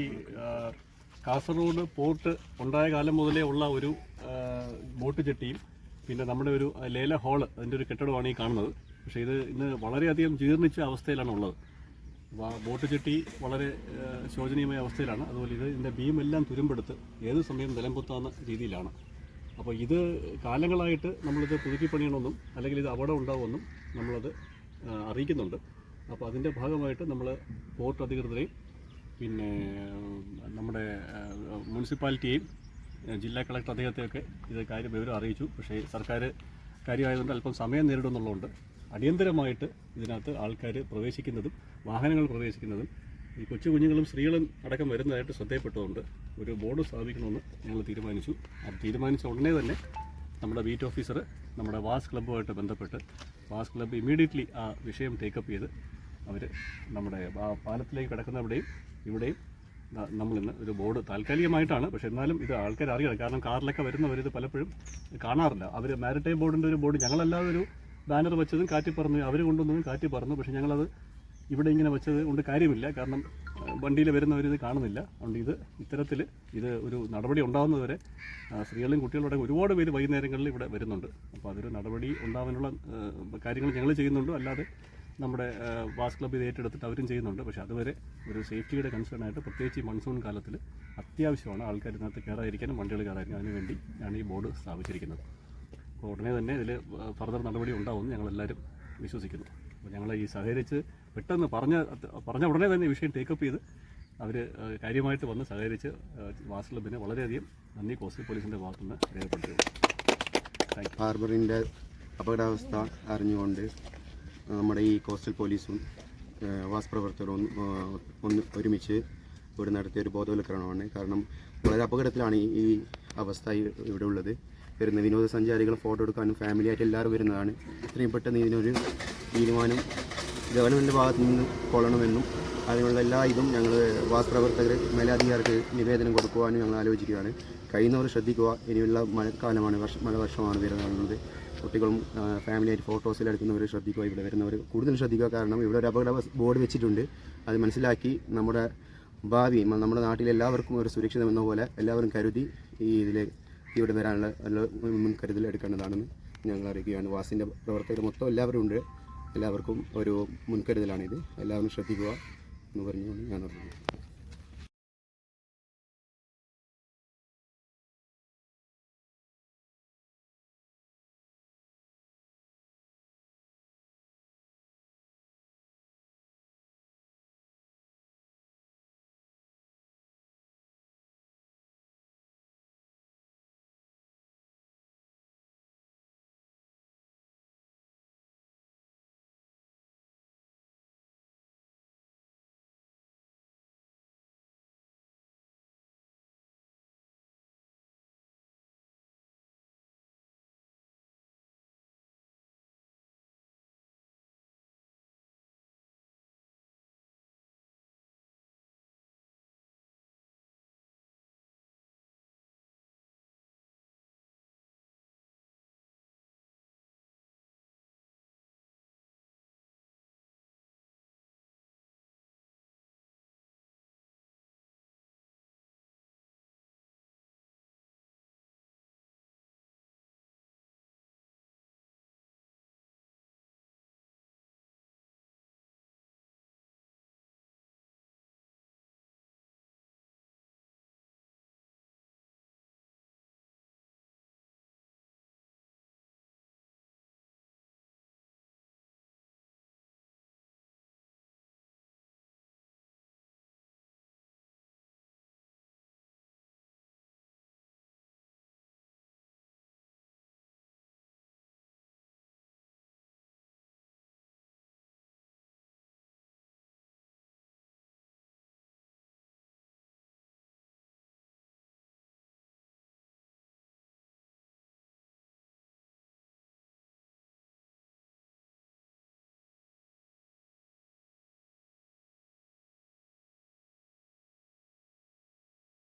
ഈ കാസർഗോഡ് പോർട്ട് ഉണ്ടായ കാലം മുതലേ ഉള്ള ഒരു ബോട്ട് ജെട്ടിയും പിന്നെ നമ്മുടെ ഒരു ലേല ഹാൾ അതിന്റെ ഒരു കെട്ടിടമാണ് ഈ കാണുന്നത്. പക്ഷേ ഇത് ഇന്ന് വളരെയധികം ജീർണിച്ച അവസ്ഥയിലാണ് ഉള്ളത്. ബോട്ട് ജെട്ടി വളരെ ശോചനീയമായ അവസ്ഥയിലാണ്. അതുപോലെ ഇത് ഇതിന്റെ ബീമെല്ലാം തുരുമ്പെടുത്ത് ഏത് സമയം നിലംപൊത്താവുന്ന രീതിയിലാണ്. അപ്പോൾ ഇത് കാലങ്ങളായിട്ട് നമ്മളിത് പുതുക്കി പണിയണമെന്നും അല്ലെങ്കിൽ ഇത് അവിടെ ഉണ്ടാവുമെന്നും നമ്മളത് അറിയിക്കുന്നുണ്ട്. അപ്പോൾ അതിന്റെ ഭാഗമായിട്ട് നമ്മൾ പോർട്ട് അധികൃതരെയും പിന്നെ നമ്മുടെ മുനിസിപ്പാലിറ്റിയെയും ജില്ലാ കളക്ടർ അദ്ദേഹത്തെയൊക്കെ ഇത് കാര്യം വിവരം അറിയിച്ചു. പക്ഷേ സർക്കാർ കാര്യമായതുകൊണ്ട് അല്പം സമയം നേരിടുന്നുള്ളതുകൊണ്ട് അടിയന്തരമായിട്ട് ഇതിനകത്ത് ആൾക്കാർ പ്രവേശിക്കുന്നതും വാഹനങ്ങൾ പ്രവേശിക്കുന്നതും ഈ കൊച്ചു കുഞ്ഞുങ്ങളും സ്ത്രീകളും അടക്കം വരുന്നതായിട്ട് ശ്രദ്ധയപ്പെട്ടതുകൊണ്ട് ഒരു ബോർഡ് സ്ഥാപിക്കണമെന്ന് ഞങ്ങൾ തീരുമാനിച്ചു. അത് തീരുമാനിച്ച ഉടനെ തന്നെ നമ്മുടെ ബീറ്റ് ഓഫീസർ നമ്മുടെ വാസ് ക്ലബ്ബുമായിട്ട് ബന്ധപ്പെട്ട് വാസ് ക്ലബ്ബ് ഇമ്മീഡിയറ്റ്ലി ആ വിഷയം ടേക്കപ്പ് ചെയ്ത് അവർ നമ്മുടെ പാലത്തിലേക്ക് കിടക്കുന്നവിടെയും ഇവിടെയും നമ്മളിന്ന് ഒരു ബോർഡ് താൽക്കാലികമായിട്ടാണ്. പക്ഷേ എന്നാലും ഇത് ആൾക്കാർ അറിയണം. കാരണം കാറിലൊക്കെ വരുന്നവർ ഇത് പലപ്പോഴും കാണാറില്ല. അവർ മാരിടൈം ബോർഡിന്റെ ഒരു ബോർഡ് ഞങ്ങളല്ലാതെ ഒരു ബാനർ വെച്ചതും കാറ്റി പറന്നു അവർ കൊണ്ടുവന്നതും കാറ്റി പറന്നു പക്ഷേ ഞങ്ങളത് ഇവിടെ ഇങ്ങനെ വെച്ചത് കൊണ്ട് കാര്യമില്ല. കാരണം വണ്ടിയിൽ വരുന്നവർ ഇത് കാണുന്നില്ല. അതുകൊണ്ട് ഇത് ഇത്തരത്തിൽ ഇത് ഒരു നടപടി ഉണ്ടാകുന്നതുവരെ സ്ത്രീകളും കുട്ടികളുടെ ഒരുപാട് പേര് വൈകുന്നേരങ്ങളിൽ ഇവിടെ വരുന്നുണ്ട്. അപ്പോൾ അതൊരു നടപടി ഉണ്ടാകാനുള്ള കാര്യങ്ങൾ ഞങ്ങൾ ചെയ്യുന്നുണ്ട്. അല്ലാതെ നമ്മുടെ വാസ് ക്ലബ് ഇത് ഏറ്റെടുത്തിട്ട് അവരും ചെയ്യുന്നുണ്ട്. പക്ഷേ അതുവരെ ഒരു സേഫ്റ്റിയുടെ കൺസേൺ ആയിട്ട് പ്രത്യേകിച്ച് ഈ മൺസൂൺ കാലത്തിൽ അത്യാവശ്യമാണ് ആൾക്കാർ ഇതിനകത്ത് കയറാതിരിക്കാനും വണ്ടികൾ കയറാതിരിക്കാനും അതിനുവേണ്ടി ആണ് ഈ ബോർഡ് സ്ഥാപിച്ചിരിക്കുന്നത്. അപ്പോൾ ഉടനെ തന്നെ ഇതിൽ ഫർദർ നടപടി ഉണ്ടാവുമെന്ന് ഞങ്ങളെല്ലാവരും വിശ്വസിക്കുന്നു. അപ്പോൾ ഞങ്ങൾ ഈ സഹകരിച്ച് പെട്ടെന്ന് പറഞ്ഞ പറഞ്ഞ ഉടനെ തന്നെ വിഷയം ടേക്കപ്പ് ചെയ്ത് അവർ കാര്യമായിട്ട് വന്ന് സഹകരിച്ച് വാസ് ക്ലബിന് വളരെയധികം നന്ദി കോസ്റ്റൽ പോലീസിന്റെ ഭാഗത്തുനിന്ന് രേഖപ്പെടുത്തുന്നു ഹാർബറിന്റെ അപകടാവസ്ഥ അറിഞ്ഞുകൊണ്ട് നമ്മുടെ ഈ കോസ്റ്റൽ പോലീസും വാസ് പ്രവർത്തകരും ഒന്ന് ഒരുമിച്ച് ഇവിടെ നടത്തിയ ഒരു ബോധവൽക്കരണമാണ്. കാരണം വളരെ അപകടത്തിലാണ് ഈ- അവസ്ഥ ഇവിടെ ഉള്ളത്. വരുന്ന വിനോദസഞ്ചാരികൾ ഫോട്ടോ എടുക്കാനും ഫാമിലി ആയിട്ട് എല്ലാവരും വരുന്നതാണ്. എത്രയും പെട്ടെന്ന് ഇതിനൊരു തീരുമാനം ഗവൺമെന്റ് ഭാഗത്തു നിന്ന് കൊള്ളണമെന്നും അതിനുള്ള എല്ലാ ഇതും ഞങ്ങൾ വാസ് പ്രവർത്തകർ മേലാധികാരിക്ക് നിവേദനം കൊടുക്കുവാനും ഞങ്ങൾ ആലോചിക്കുകയാണ്. കഴിയുന്നവർ ശ്രദ്ധിക്കുക ഇനിയുള്ള മഴക്കാലമാണ് വർഷം മഴ വർഷമാണ് വരുന്നത്. കുട്ടികളും ഫാമിലി ആയിട്ട് ഫോട്ടോസിൽ എടുക്കുന്നവർ ശ്രദ്ധിക്കുക. ഇവിടെ വരുന്നവർ കൂടുതൽ ശ്രദ്ധിക്കുക. കാരണം ഇവിടെ ഒരു അപകട ബോർഡ് വെച്ചിട്ടുണ്ട്. അത് മനസ്സിലാക്കി നമ്മുടെ ഭാവി നമ്മുടെ നാട്ടിൽ എല്ലാവർക്കും ഒരു സുരക്ഷിതം എന്ന പോലെ എല്ലാവരും കരുതി ഈ ഇതിൽ ഇവിടെ വരാനുള്ള മുൻകരുതൽ എടുക്കേണ്ടതാണെന്ന് ഞങ്ങൾ അറിയിക്കുകയാണ്. വാസിന്റെ പ്രവർത്തകർ മൊത്തം എല്ലാവരും ഉണ്ട്. എല്ലാവർക്കും ഒരു മുൻകരുതലാണിത്. എല്ലാവരും ശ്രദ്ധിക്കുക എന്ന് പറഞ്ഞുകൊണ്ട് ഞാൻ നിർത്തുന്നു.